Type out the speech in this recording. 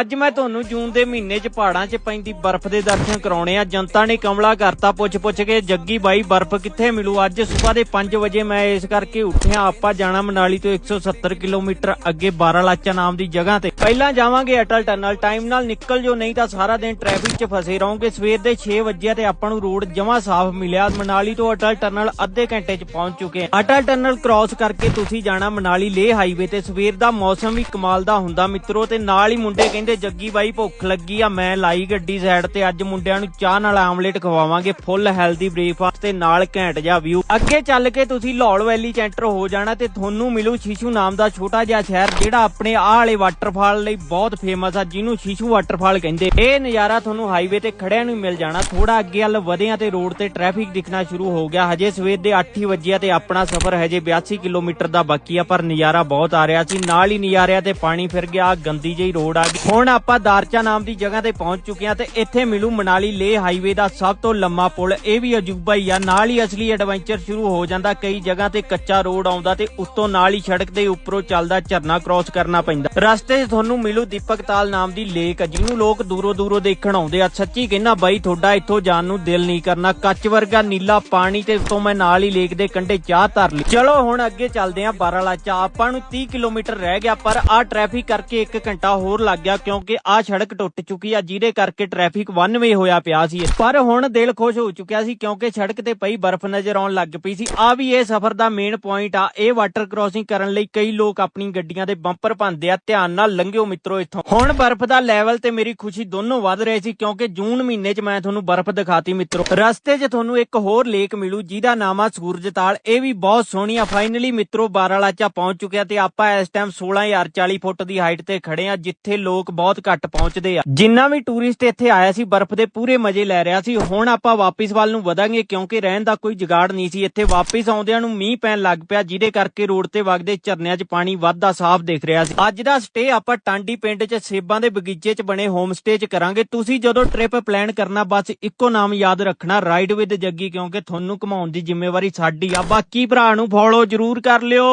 ਅੱਜ ਮੈਂ ਤੁਹਾਨੂੰ ਜੂਨ ਦੇ ਮਹੀਨੇ 'ਚ ਪਹਾੜਾਂ 'ਚ ਪੈਂਦੀ ਬਰਫ਼ ਦੇ ਦਰਸ਼ਨ ਕਰਾਉਣੇ ਆ। ਜਨਤਾ ਨੇ ਕਮਲਾ ਕਰਤਾ ਪੁੱਛ-ਪੁੱਛ ਕੇ, ਜੱਗੀ ਬਾਈ, ਬਰਫ਼ ਕਿੱਥੇ ਮਿਲੂ? ਅੱਜ ਸਵੇਰ ਦੇ 5 ਵਜੇ ਮੈਂ ਇਸ ਕਰਕੇ ਉੱਠਿਆ। ਆਪਾਂ ਜਾਣਾ ਮਨਾਲੀ ਤੋਂ 170 ਕਿਲੋਮੀਟਰ ਅੱਗੇ ਬਾਰਾਲਾਚਾ ਨਾਮ ਦੀ ਜਗ੍ਹਾ ਤੇ। ਪਹਿਲਾਂ ਜਾਵਾਂਗੇ ਅਟਲ ਟਨਲ। ਟਾਈਮ ਨਾਲ ਨਿਕਲ ਜੋ, ਨਹੀਂ ਤਾਂ ਸਾਰਾ ਦਿਨ ਟ੍ਰੈਫਿਕ 'ਚ ਫਸੇ ਰਹੋਗੇ। ਸਵੇਰ ਦੇ 6 ਵਜੇ ਤੇ ਆਪਾਂ ਨੂੰ ਰੋਡ ਜਮਾਂ ਸਾਫ਼ ਮਿਲਿਆ। ਮਨਾਲੀ ਤੋਂ ਅਟਲ ਟਨਲ ਅੱਧੇ ਘੰਟੇ 'ਚ ਪਹੁੰਚ ਚੁੱਕੇ ਅਟਲ ਟਨਲ ਕ੍ਰਾਸ ਕਰਕੇ ਤੁਸੀਂ ਜਾਣਾ ਮਨਾਲੀ ਲੇਹ ਹਾਈਵੇ ਤੇ। ਸਵੇਰ ਦਾ ਮੌਸਮ ਵੀ ਕਮਾਲ ਦਾ ਹੁੰਦਾ ਮਿੱਤਰੋ ਤੇ ਨਾਲ ਹੀ ਮੁੰਡੇ ਕਹਿੰਦੇ, ਜੱਗੀ ਬਾਈ, ਭੁੱਖ ਲੱਗੀ ਆ, ਮੈਂ ਲਾਈ ਗੱਡੀ ਸਾਈਡ ਤੇ, ਅੱਜ ਮੁੰਡਿਆਂ ਨੂੰ ਚਾਹ ਨਾਲ ਆਮਲੇਟ ਖਵਾਵਾਂਗੇ, ਫੁੱਲ ਹੈਲਦੀ ਬ੍ਰੇਕਫਾਸਟ ਤੇ ਨਾਲ ਘੈਂਟ ਜਿਹਾ ਵਿਊ ਅੱਗੇ ਚੱਲ ਕੇ ਤੁਸੀਂ ਲਾਹੌਲ ਵੈਲੀ ਚ ਹੋ ਜਾਣਾ ਤੇ ਤੁਹਾਨੂੰ ਮਿਲੂ ਸ਼ੀਸ਼ੂ ਨਾਮ ਦਾ ਛੋਟਾ ਜਿਹਾ ਸ਼ਹਿਰ, ਜਿਹੜਾ ਆਪਣੇ ਆਹ ਵਾਲੇ ਵਾਟਰਫਾਲ ਲਈ ਬਹੁਤ ਫੇਮਸ ਆ, ਜਿਹਨੂੰ ਸ਼ੀਸ਼ੂ ਵਾਟਰਫਾਲ ਕਹਿੰਦੇ। ਇਹ ਨਜ਼ਾਰਾ ਤੁਹਾਨੂੰ ਹਾਈਵੇ ਤੇ ਖੜਿਆਂ ਨੂੰ ਮਿਲ ਜਾਣਾ। ਥੋੜਾ ਅੱਗੇ ਵੱਲ ਵਧਿਆਂ ਤੇ ਰੋਡ ਤੇ ਟ੍ਰੈਫਿਕ ਦਿਖਣਾ ਸ਼ੁਰੂ ਹੋ ਗਿਆ। ਹਜੇ ਸਵੇਰ ਦੇ 8 ਵਜੇ ਤੇ ਆਪਣਾ ਸਫ਼ਰ ਹਜੇ 82 ਕਿਲੋਮੀਟਰ ਦਾ ਬਾਕੀ ਆ, ਪਰ ਨਜ਼ਾਰਾ ਬਹੁਤ ਆ ਰਿਹਾ ਸੀ। ਨਾਲ ਹੀ ਨਜ਼ਾਰਿਆਂ ਤੇ ਪਾਣੀ ਫਿਰ ਗਿਆ, ਗੰਦੀ ਜਿਹੀ ਰੋਡ ਆ ਗਈ। ਹੁਣ ਆਪਾਂ ਦਾਰਚਾ ਨਾਮ ਦੀ ਜਗ੍ਹਾ ਤੇ ਪਹੁੰਚ ਚੁੱਕੇ ਆ ਤੇ ਇੱਥੇ ਮਿਲੂ ਮਨਾਲੀ ਲੇਹ ਹਾਈਵੇ ਦਾ ਸਭ ਤੋਂ ਲੰਮਾ ਪੁਲ। ਇਹ ਵੀ ਅਜੂਬਾ ਹੀ ਆ ਨਾਲ ਹੀ ਅਸਲੀ ਐਡਵੈਂਚਰ ਸ਼ੁਰੂ ਹੋ ਜਾਂਦਾ, ਕਈ ਜਗ੍ਹਾ ਤੇ ਕੱਚਾ ਰੋਡ ਆਉਂਦਾ ਤੇ ਉੱਤੋਂ ਨਾਲ ਹੀ ਸੜਕ ਦੇ ਉੱਪਰੋਂ ਚੱਲਦਾ ਝਰਨਾ ਕ੍ਰਾਸ ਕਰਨਾ ਪੈਂਦਾ। ਰਸਤੇ 'ਚ ਤੁਹਾਨੂੰ ਮਿਲੂ ਦੀਪਕ ਤਾਲ ਨਾਮ ਦੀ ਲੇਕ ਜਿਹਨੂੰ ਲੋਕ ਦੂਰੋਂ ਦੂਰੋਂ ਦੇਖਣ ਆਉਂਦੇ ਆ। ਸੱਚੀ ਕਹਿੰਨਾ ਬਾਈ, ਤੁਹਾਡਾ ਇੱਥੋਂ ਜਾਣ ਨੂੰ ਦਿਲ ਨਹੀਂ ਕਰਨਾ। ਕੱਚ ਵਰਗਾ ਨੀਲਾ ਪਾਣੀ ਤੇ ਉੱਤੋਂ ਮੈਂ ਨਾਲ ਹੀ ਲੇਕ ਦੇ ਕੰਢੇ ਚਾਹ ਧਰ ਲਈ। ਚਲੋ, ਹੁਣ ਅੱਗੇ ਚੱਲਦੇ ਆਂ ਬਾਰਾਲਾਚਾ। ਆਪਾਂ ਨੂੰ 30 ਕਿਲੋਮੀਟਰ ਰਹਿ ਗਿਆ, ਪਰ ਆ ਟ੍ਰੈਫਿਕ ਕਰਕੇ 1 ਘੰਟਾ ਹੋਰ ਲੱਗ ਗਿਆ, ਕਿਉਂਕਿ ਆ ਸੜਕ ਟੁੱਟ ਚੁੱਕੀ ਆ, ਜਿਹਦੇ ਕਰਕੇ ਟ੍ਰੈਫਿਕ ਵਨ ਵੇ ਹੋਇਆ ਪਿਆ ਸੀ। ਪਰ ਹੁਣ ਦਿਲ ਖੁਸ਼ ਹੋ ਚੁੱਕਿਆ ਸੀ, ਕਿਉਂਕਿ ਸੜਕ ਤੇ ਪਈ ਬਰਫ਼ ਨਜ਼ਰ ਆਉਣ ਲੱਗ ਪਈ ਸੀ। ਆ ਵੀ ਇਹ ਸਫ਼ਰ ਦਾ ਮੇਨ ਪੁਆਇੰਟ ਆ। ਇਹ ਵਾਟਰ ਕ੍ਰਾਸਿੰਗ ਕਰਨ ਲਈ ਕਈ ਲੋਕ ਆਪਣੀ ਗੱਡੀਆਂ ਦੇ ਬੰਪਰ ਭੰਦੇ ਆ। ਧਿਆਨ ਨਾਲ ਲੰਘਿਓ ਮਿੱਤਰੋ ਇੱਥੋਂ। ਹੁਣ ਬਰਫ਼ ਦਾ ਲੈਵਲ ਤੇ ਮੇਰੀ ਖੁਸ਼ੀ ਦੋਨੋਂ ਵੱਧ ਰਹੇ ਸੀ ਕਿਉਂਕਿ ਜੂਨ ਮਹੀਨੇ 'ਚ ਮੈਂ ਤੁਹਾਨੂੰ ਬਰਫ਼ ਦਿਖਾਤੀ ਮਿੱਤਰੋ। ਰਸਤੇ 'ਚ ਤੁਹਾਨੂੰ ਇੱਕ ਹੋਰ ਲੇਕ ਮਿਲੂ, ਜਿਹਦਾ ਨਾਮ ਆ ਸੂਰਜਤਾਲ। ਇਹ ਵੀ ਬਹੁਤ ਸੋਹਣੀ ਆ। ਫਾਈਨਲੀ ਮਿੱਤਰੋ ਬਾਰਾਲਾਚਾ ਪਹੁੰਚ ਚੁੱਕਿਆ ਤੇ ਆਪਾਂ ਇਸ ਟਾਈਮ 16040 ਫੁੱਟ ਦੀ ਹਾਈਟ ਤੇ ਖੜੇ ਆ, ਜਿੱਥੇ ਲੋਕ ਬਹੁਤ ਘੱਟ ਪਹੁੰਚਦੇ ਆ। ਜਿੰਨਾ ਵੀ ਟੂਰਿਸਟ ਇੱਥੇ ਆਇਆ ਸੀ, ਬਰਫ਼ ਦੇ ਪੂਰੇ ਮਜ਼ੇ ਲੈ ਰਿਹਾ ਸੀ। ਹੁਣ ਆਪਾਂ ਵਾਪਿਸ ਵੱਲ ਨੂੰ ਵਧਾਂਗੇ ਕਿਉਂ ਕਿਉਂਕਿ ਰਹਿਣ ਦਾ ਕੋਈ ਜੁਗਾੜ ਨਹੀਂ ਸੀ। ਇੱਥੇ ਵਾਪਸ ਆਉਂਦਿਆਂ ਨੂੰ ਮੀਂਹ ਪੈਣ ਲੱਗ ਪਿਆ, ਜਿਹਦੇ ਕਰਕੇ ਰੋਡ ਤੇ ਵਗਦੇ ਝਰਨਿਆਂ 'ਚ ਪਾਣੀ ਵੱਧਦਾ ਸਾਫ਼ ਦਿਖ ਰਿਹਾ ਸੀ। ਅੱਜ ਦਾ ਸਟੇ ਆਪਾਂ ਟਾਂਡੀ ਪਿੰਡ 'ਚ ਸੇਬਾਂ ਦੇ ਬਗੀਚੇ 'ਚ ਬਣੇ ਹੋਮ ਸਟੇ 'ਚ ਕਰਾਂਗੇ। ਤੁਸੀਂ ਜਦੋਂ ਟ੍ਰਿਪ ਪਲਾਨ ਕਰਨਾ, ਬਸ ਇੱਕੋ ਨਾਮ ਯਾਦ ਰੱਖਣਾ ਰਾਈਡ ਵਿਦ ਜੱਗੀ, ਕਿਉਂਕਿ ਤੁਹਾਨੂੰ ਘੁਮਾਉਣ ਦੀ ਜ਼ਿੰਮੇਵਾਰੀ ਸਾਡੀ ਆ। ਬਾਕੀ ਭਰਾ ਨੂੰ ਫੋਲੋ ਜ਼ਰੂਰ ਕਰ ਲਿਓ।